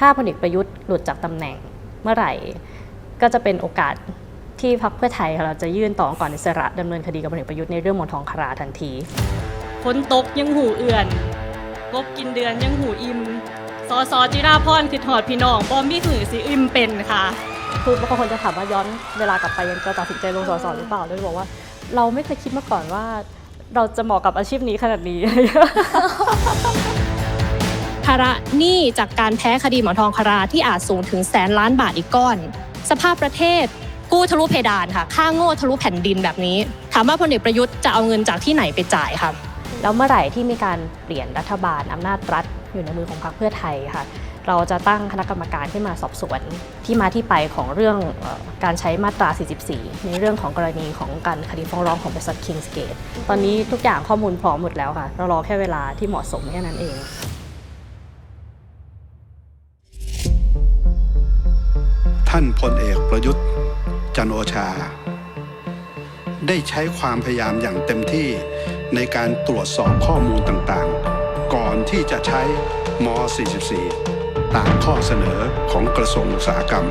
ถ้าพลเอกประยุทธ์หลุดจากตำแหน่งเมื่อไหร่ ก็จะเป็นโอกาสที่พรรคเพื่อไทยเราจะยื่นต่อองค์ก่อนอิสระดำเนินคดีกับพลเอกประยุทธ์ในเรื่องหมอนทองคาราทันทีฝนตกยังหูเอื่อนกบกินเดือนยังหูอิ่มสอสอจิราพรคือถอดพี่น้องบอมบี้หือสิอิ่มเป็นค่ะคือบางคนจะถามว่าย้อนเวลากลับไปยังจะตัดสินใจลงสอสอหรือเปล่าเลยบอกว่า เราไม่เคยคิดมาก่อนว่า เราจะเหมาะกับอาชีพนี้ขนาดนี้ภาระหนี้จากการแพ้คดีหมอนทองคาราที่อาจสูงถึงแสนล้านบาทอีกก้อน สภาพประเทศกู้ทะลุเพดานค่ะ ค่าโง่ทะลุแผ่นดินแบบนี้ ถามว่าพลเอกประยุทธ์จะเอาเงินจากที่ไหนไปจ่ายครับแล้วเมื่อไหร่ที่มีการเปลี่ยนรัฐบาลอำนาจรัฐอยู่ในมือของพรรคเพื่อไทยค่ะ เราจะตั้งคณะกรรมการขึ้นมาสอบสวนที่มาที่ไปของเรื่องออการใช้มาตรา 44 ในเรื่องของกรณีของการคดีฟ้องร้องของบริษัท Kings Gate ตอนนี้ทุกอย่างข้อมูลพร้อมหมดแล้วค่ะ เรารอแค่เวลาที่เหมาะสมแค่นั้นเอง ท่านพลเอกประยุทธ์จันโอชา ได้ใช้ความพยายามอย่างเต็มที่ในการตรวจสอบข้อมูลต่างๆ ก่อนที่จะใช้ม 44 ตามข้อเสนอของกระทรวงอุตสาหกรรม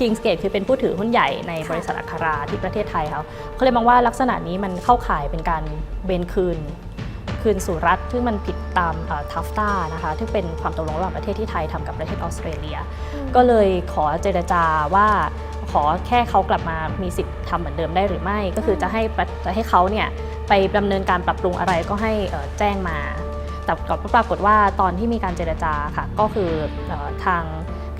Kings Gate คือเป็นผู้ถือหุ้นใหญ่ในบริษัทอัคราที่ประเทศไทยเขาเขาเลยมองว่าลักษณะนี้มันเข้าข่ายเป็นการเบนคืน คืนสู่รัฐ ซึ่งมันผิดตามทัฟตานะคะที่เป็นความตกลงระหว่างประเทศที่ไทยทำกับประเทศออสเตรเลีย ก็เลยขอเจรจาว่าขอแค่เขากลับมามีสิทธิ์ทำเหมือนเดิมได้หรือไม่ ก็คือจะให้ประจะให้เขาเนี่ยไปดำเนินการปรับปรุงอะไรก็ให้เอ่อแจ้งมา แต่ก็ปรากฏว่าตอนที่มีการเจรจาค่ะ ก็คือเออทาง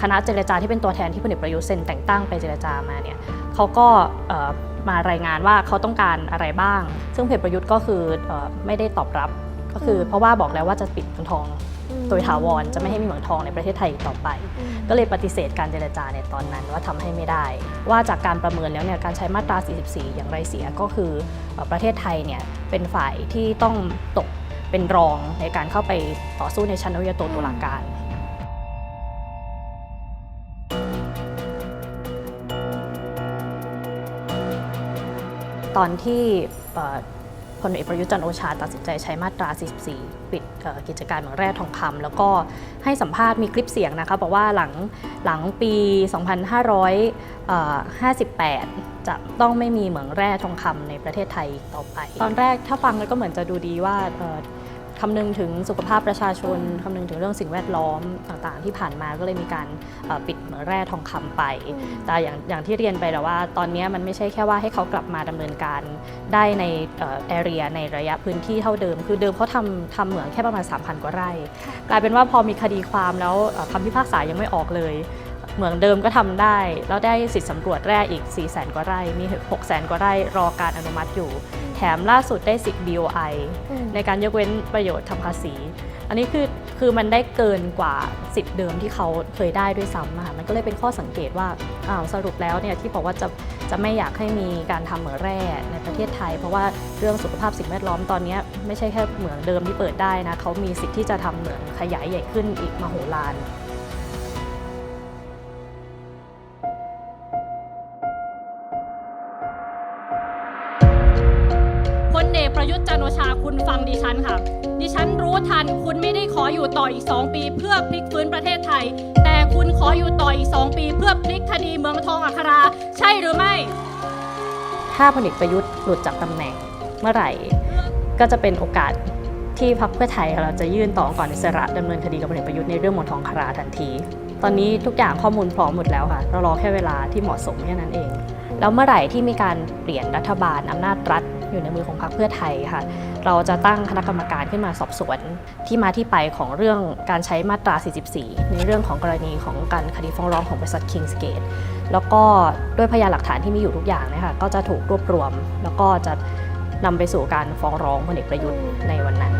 คณะเจรจาที่เป็นตัวแทนที่พลเอกประยุทธ์เซ็นแต่งตั้งไปเจรจามาเนี่ยเขาก็เอ่อ มารายงานว่าเขาต้องการอะไรบ้าง ซึ่งพลเอกประยุทธ์ก็คือเออไม่ได้ตอบรับ ก็คือเพราะว่าบอกแล้วว่าจะปิดเมืองทองโดยถาวรจะไม่ให้มีเหมืองทองในประเทศไทยอีกต่อไป ก็เลยปฏิเสธการเจรจาในตอนนั้นว่าทำให้ไม่ได้ ว่าจากการประเมินแล้วเนี่ยการใช้มาตรา 44 อย่างไรเสียก็คือเอ่อประเทศไทยเนี่ยเป็นฝ่ายที่ต้องตกเป็นรองในการเข้าไปต่อสู้ในชั้นอนุญาโตตุลาการ ตอนที่พลเอกประยุทธ์จันโอชาตัดสินใจใช้มาตรา 44 ปิดกิจการเหมืองแร่ทองคำแล้วก็ให้สัมภาษณ์มีคลิปเสียงนะคะบอกว่าหลังหลังปี 2558 จะต้องไม่มีเหมืองแร่ทองคำในประเทศไทยต่อไป ตอนแรกถ้าฟังแล้วก็เหมือนจะดูดีว่า คำนึงถึงสุขภาพประชาชนคำนึงถึงเรื่องสิ่งแวดล้อมต่างๆ ที่ผ่านมาก็เลยมีการเอ่อปิดเหมืองแร่ทองคำไป แต่อย่างอย่างที่เรียนไปแล้วว่า ตอนนี้มันไม่ใช่แค่ว่าให้เขากลับมาดำเนินการได้ในแอเรียในระยะพื้นที่เท่าเดิม คือเดิมเขาทำทำเหมืองแค่ประมาณ 3,000 กว่าไร่ กลายเป็นว่าพอมีคดีความแล้วเอ่อคำพิพากษายังไม่ออกเลยเหมืองเดิมก็ทำได้ แล้วได้สิทธิสำรวจแร่อีก 4 0 0 0 0 0 กว่าไร่ มี 6 0 0 0 0กว่าไร่รอการอนุมัติอยู่แถ มล่าสุดได้สิทธิ์ BOI ในการยกเว้นประโยชน์ทำภาษี อันนี้คือคือมันได้เกินกว่าสิทธิ์เดิมที่เขาเคยได้ด้วยซ้ำอะค่ะมันก็เลยเป็นข้อสังเกตว่าอ้าวสรุปแล้วเนี่ยที่บอกว่าจะจะไม่อยากให้มีการทำเหมืองแร่ในประเทศไทย เพราะว่าเรื่องสุขภาพสิ่งแวดล้อมตอนเนี้ยไม่ใช่แค่เหมืองเดิมที่เปิดได้นะเขามีสิทธิ์ที่จะทำเหมืองขยายใหญ่ขึ้นอีกมโหฬาร ประยุทธ์จันโอชาคุณฟังดิฉันค่ะ ดิฉันรู้ทันคุณไม่ได้ขออยู่ต่ออีก 2 ปี เพื่อพลิกฟื้นประเทศไทย แต่คุณขออยู่ต่ออีก 2 ปี เพื่อพลิกคดีเมืองทองอัครา ใช่หรือไม่ ถ้าพลเอกประยุทธ์หลุดจากตำแหน่งเมื่อไหร่ ก็จะเป็นโอกาสที่พรรคเพื่อไทยเราจะยื่นต่อองค์ก่อนอิสระดำเนินคดีกับพลเอกประยุทธ์ในเรื่องหมอนทองคาราทันที ตอนนี้ทุกอย่างข้อมูลพร้อมหมดแล้วค่ะ เรารอแค่เวลาที่เหมาะสมแค่นั้นเอง แล้วเมื่อไหร่ที่มีการเปลี่ยนรัฐบาลอำนาจรัฐอยู่ในมือของพรรคเพื่อไทยค่ะ เราจะตั้งคณะกรรมการขึ้นมาสอบสวน ที่มาที่ไปของเรื่องการใช้มาตรา 44 ในเรื่องของกรณีของการคดีฟ้องร้องของบริษัท Kings Gate แล้วก็ด้วยพยานหลักฐานที่มีอยู่ทุกอย่างเนยคะก็จะถูกรวบรวม แล้วก็จะนำไปสู่การฟ้องร้องพลเอกประยุทธ์ในวันนั้น